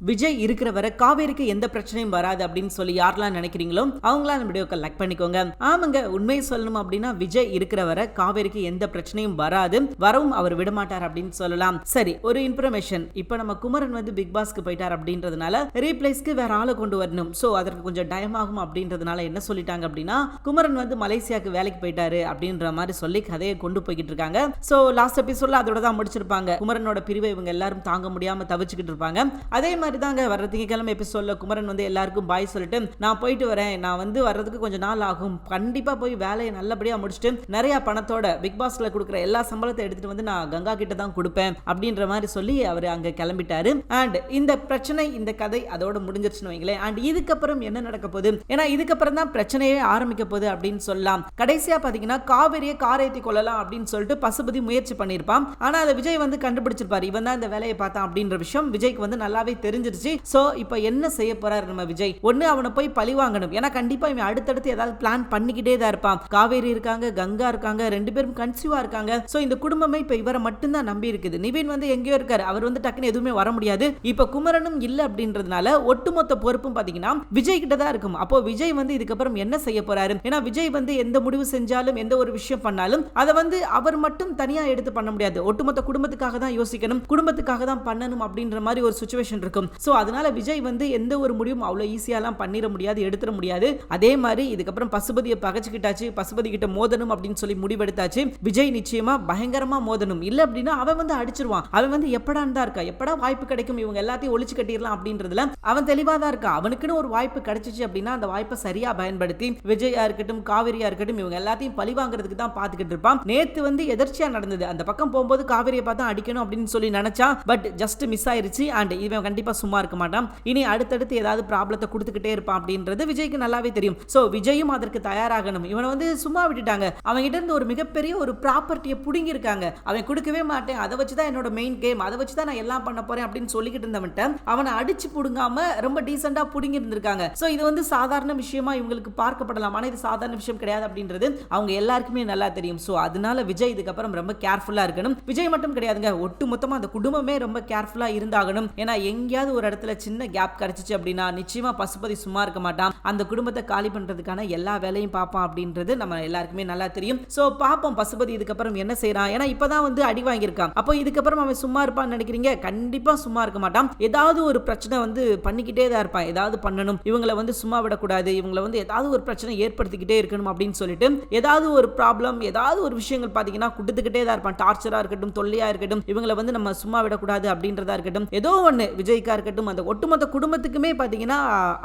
விஜய் இருக்கிற வரை காவேரிக்கு எந்த பிரச்சனையும் வராது அப்படின்னு சொல்லி யாரெல்லாம் நினைக்கிறீங்களோ அவங்களாம் நம்ம வீடியோக்கு லைக் பண்ணிக்கோங்க. ஆமாங்க உண்மையை சொல்லணும் அப்படின்னா விஜய் இருக்கிற வரை காவேரிக்கு எந்த பிரச்சனையும் வராது. வரவும் அவர் விடமாட்டார் அப்படின்னு சொல்லலாம். சரி ஒரு இன்ஃபர்மேஷன் இப்போ நம்ம குமரன் வந்து பிக் பாஸ்க்கு போயிட்டார் அப்படின்றதுனால ரீப்ளேஸ்க்கு வேற ஆளை கொண்டு வரணும். ஸோ அதற்கு கொஞ்சம் டைம் ஆகும் அப்படின்றதுனால என்ன சொல்லிட்டாங்க அப்படின்னா குமரன் வந்து மலேசியாவுக்கு வேலைக்கு போயிட்டாரு அப்படின்ற மாதிரி சொல்லி கதையை கொண்டு போய்கிட்டு இருக்காங்க. ஸோ லாஸ்ட் எபிசோட்ல அதோட தான் முடிச்சிருப்பாங்க. குமரனோட பிரிவை இவங்க எல்லாரும் தாங்க முடியாம தவிச்சுக்கிட்டு இருப்பாங்க. அதே மாதிரி தாங்க வர்ற திங்கக்கிழமை எபிசோடில் குமரன் வந்து எல்லாருக்கும் பாய் சொல்லிட்டு நான் போயிட்டு வரேன். நான் வந்து வர்றதுக்கு கொஞ்சம் நாள் ஆகும். கண்டிப்பா போய் வேலையை நல்லபடியா முடிச்சுட்டு நிறைய பணத்தோட பிக் பாஸ்ல கொடுக்குற எல்லா சம்பளத்தை எடுத்துட்டு வந்து நான் கங்கா கிட்ட தான் கொடுப்பேன். அப்படின்ற மாதிரி சொல்லி அவர் அங்க கிளம்பிட்டாரு. அண்ட் இந்த பிரச்சனை இந்த கதை அதோட முடிஞ்சிருச்சுன்னு வைங்களேன். அண்ட் இதுக்கப்புறம் என்ன நடக்க போகுது? ஏன்னா இதுக்கப்புறம் தான் பிரச்சனையே ஆரம்பிக்க போகுது அப்படின்னு சொல்லலாம். கடைசியா பாத்தீங்கன்னா காவேரியை காரேத்தி கொள்ளலாம் அப்படின்னு சொல்லிட்டு பசுபதி முயற்சி பண்ணியிருப்பான். ஆனா அதை விஜய் வந்து கண்டுபிடிச்சிருப்பாரு. இவன் தான் இந்த வேலையை பார்த்தான் அப்படின்ற விஷயம் விஜய்க்கு வந்து நல்லாவே தெரியும் தெரிஞ்சிருச்சு. சோ இப்போ என்ன செய்ய போறாரு நம்ம விஜய்? ஒண்ணு அவனை போய் பழி வாங்கணும். ஏன்னா கண்டிப்பா இவன் அடுத்தடுத்து ஏதாவது பிளான் பண்ணிக்கிட்டே தான் இருப்பான். காவேரி இருக்காங்க கங்கா இருக்காங்க ரெண்டு பேரும் கன்சியூவா இருக்காங்க. ஸோ இந்த குடும்பமே இப்ப இவரை மட்டும்தான் நம்பி இருக்குது. நிவின் வந்து எங்கேயோ இருக்காரு. அவர் வந்து டக்குன்னு எதுவுமே வர முடியாது. இப்ப குமரனும் இல்லை அப்படின்றதுனால ஒட்டுமொத்த பொறுப்பும் பாத்தீங்கன்னா விஜய் கிட்ட தான் இருக்கும். அப்போ விஜய் வந்து இதுக்கப்புறம் என்ன செய்ய போறாரு? ஏன்னா விஜய் வந்து எந்த முடிவு செஞ்சாலும் எந்த ஒரு விஷயம் பண்ணாலும் அதை வந்து அவர் மட்டும் தனியா எடுத்து பண்ண முடியாது. ஒட்டுமொத்த குடும்பத்துக்காக தான் யோசிக்கணும். குடும்பத்துக்காக தான் பண்ணணும் அப்படின்ற மாதிரி ஒரு சுச்சுவேஷன் இருக்கும். ஸோ அதனால விஜய் வந்து எந்த ஒரு முடிவும் அவ்வளோ ஈஸியாலாம் பண்ணிட முடியாது எடுத்துட முடியாது. அதே மாதிரி இதுக்கப்புறம் பசுபதியை பகச்சுக்கிட்டாச்சு பசுபதி கிட்ட மோதணும் அப்படின்னு சொல்லி முடிவெடுத்தாச்சு. விஜய் நிச்சயமா பயங்கரமா மோதணும். இல்லை அப்படின்னா அவன் வந்து அடிச்சிருவான். அவன் வந்து எப்படா தான் இருக்கா? எப்படா வாய்ப்பு கிடைக்கும்? இவங்க எல்லாத்தையும் ஒழிச்சு கட்டிடலாம் அப்படின்றதுல அவன் தெளிவாக தான் இருக்கா? அவனுக்குன்னு ஒரு வாய்ப்பு கிடைச்சிச்சு அப்படின்னா அந்த வாய்ப்பை சரியா பயன்படுத்தி விஜயா இருக்கட்டும் காவிரியா இருக்கட்டும் இவங்க எல்லாத்தையும் பழி வாங்குறதுக்கு தான் பார்த்துக்கிட்டு இருப்பான். நேத்து வந்து எதிர்ச்சியா நடந்தது. அந்த பக்கம் போகும்போது காவிரியை பார்த்தா அடிக்கணும் அப்படின்னு சொல்லி நினைச்சா பட் ஜஸ்ட் மிஸ் ஆயிருச்சு. அண்ட் இவன் கண்டிப்பா சும்மா இருக்க மாட்டான். இனி அடுத்தடுத்து ஏதாவது ப்ராப்ளத்தை கொடுத்துக்கிட்டே இருப்பான் அப்படின்றது விஜய்க்கு நல்லாவே தெரியும். ஸோ விஜயும் அதற்கு தயாராகணும். இவனை வந்து சும்மா விட்டுட்டாங்க. அவன் கிட்ட இருந்து ஒரு மிகப்பெரிய ஒரு ப்ராப்பர்ட்டியை பிடுங்கியிருக்காங்க. அவன் கொடுக்கவே மாட்டேன். அதை வச்சு தான் என்னோட மெயின் கேம் அதை வச்சு தான் நான் எல்லாம் பண்ண போறேன் அப்படின்னு சொல்லிக்கிட்டு இருந்தவன்ட்ட அவனை அடிச்சு பிடுங்காம ரொம்ப டீசெண்டா பிடுங்கி இருந்திருக்காங்க ஸோ இது வந்து சாதாரண விஷயமா இவங்களுக்கு பார்க்கப்படலாம். ஆனால் இது சாதாரண விஷயம் கிடையாது அப்படின்றது அவங்க எல்லாருக்குமே நல்லா தெரியும். ஸோ அதனால விஜய் இதுக்கப்புறம் ரொம்ப கேர்ஃபுல்லா இருக்கணும். விஜய் மட்டும் கிடையாதுங்க. ஒட்டு மொத்தமா அந்த குடும்பமே ரொம்ப கேர்ஃபுல்லா இருந்தாகணும். ஏன்னா எங்கேயாவது ஒரு இடத்துல சின்ன கேப் கிடைச்சிச்சு அப்படின்னா நிச்சயமா பசுபதி சும்மா இருக்க மாட்டான். அந்த குடும்பத்தை காலி பண்றதுக்கான எல்லா வேலையும் பார்ப்பான் அப்படின்றது நம்ம எல்லாருக்குமே நல்லா தெரியும். ஸோ பார்ப்போம் பசுபதி இதுக்கப்புறம் என்ன செய்யறான் ஏன்னா இப்பதான் வந்து அடி வாங்கியிருக்கான். அப்போ இதுக்கப்புறம் அவன் சும்மா இருப்பான்னு நினைக்கிறீங்க? கண்டிப்பா சும்மா இருக்க மாட்டான். ஏதாவது ஒரு பிரச்சனை வந்து பண்ணிக்கிட்டே தான் இருப்பான். ஏதாவது பண்ணணும். இவங்களை வந்து சும்மா விடக்கூடாது. இவங்களை வந்து ஏதாவது ஒரு பிரச்சனை ஏற்படுத்திக்கிட்டே இருக்கணும் அப்படின்னு சொல்லிட்டு ஏதாவது ஒரு ப்ராப்ளம் ஏதாவது ஒரு விஷயங்கள் பார்த்தீங்கன்னா கொடுத்துக்கிட்டே தான் இருப்பான். டார்ச்சரா இருக்கட்டும் தொல்லையா இருக்கட்டும் இவங்களை வந்து நம்ம சும்மா விடக்கூடாது அப்படின்றதா இருக்கட்டும். ஏதோ ஒன்று விஜய்க்கா இருக்கட்டும் அந்த ஒட்டுமொத்த குடும்பத்துக்குமே பார்த்தீங்கன்னா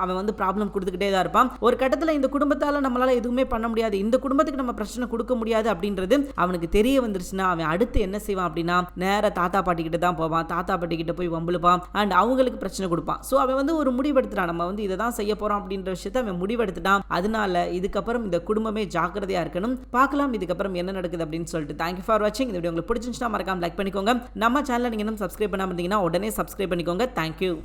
அவன் வந்து ப்ராப்ளம் கொடுத்துக்கிட்டே தான் இருப்பான். ஒரு கட்டத்தில் இந்த குடும்பத்தால் நம்மளால எதுவுமே பண்ண முடியாது. இந்த குடும்பத்துக்கு நம்ம பிரச்சனை கொடுக்க முடியாது அப்படின்றது அவனுக்கு தெரிய வந்துருச்சுன்னா அவன் அடுத்து என்ன செய்வான் அப்படின்னா நேர தாத்தா பாட்டி கிட்ட தான் போவான். தாத்தா பாட்டி கிட்ட போய் வம்புழுப்பான். அண்ட் அவங்களுக்கு பிரச்சனை கொடுப்பான். ஸோ அவன் வந்து ஒரு முடிவெடுத்துட்டான். நம்ம வந்து இதை தான் செய்ய போறோம் அப்படின்ற விஷயத்த அவன் முடிவெடுத்துட்டான். அதனால இதுக்கப்புறம் இந்த குடும்பமே ஜாக்கிரதையா இருக்கணும். பார்க்கலாம் இதுக்கப்புறம் என்ன நடக்குது அப்படின்னு சொல்லிட்டு. தேங்க்யூ ஃபார் வாட்சிங் இந்த வீடியோ உங்களுக்கு பிடிச்சிருந்துச்சுன்னா மறக்காம லைக் பண்ணிக்கோங்க. நம்ம சேனலை நீங்கள் இன்னும் சப்ஸ்கிரைப் பண்ணாமல் இருந்தீங்கன்னா உடனே சப்ஸ்கிரைப் பண்ணிக்கோங்க. Thank you you.